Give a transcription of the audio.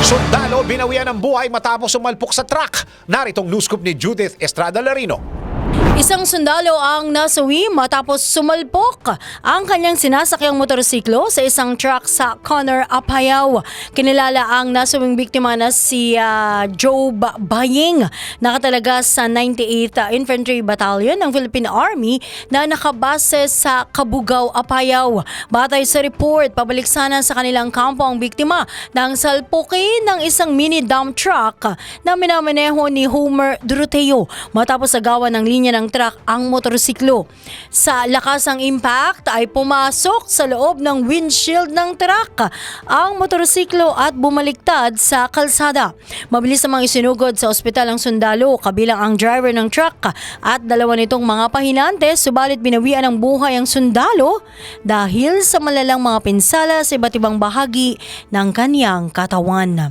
Sundalo binawian ng buhay matapos sumalpok sa truck. Naritong news scoop ni Judith Estrada Larino. Isang sundalo ang nasawi matapos sumalpok ang kanyang sinasakyang motorsiklo sa isang truck sa Conor, Apayao. Kinilala ang nasawing biktima na si ah, Job Baying, nakatalaga sa 98th Infantry Battalion ng Philippine Army na nakabase sa Kabugao, Apayao. Batay sa report, pabalik sana sa kanilang kampo ang biktima nang salpukin ng isang mini dump truck na minamaneho ni Homer Doroteo matapos agawan ng linya ng truck ang motorsiklo. Sa lakas ng impact ay pumasok sa loob ng windshield ng truck ang motorsiklo at bumaliktad sa kalsada. Mabilis namang isinugod sa ospital ang sundalo kabilang ang driver ng truck at dalawa nitong mga pahinante subalit binawian ng buhay ang sundalo dahil sa malalang mga pinsala sa iba't ibang bahagi ng kanyang katawan.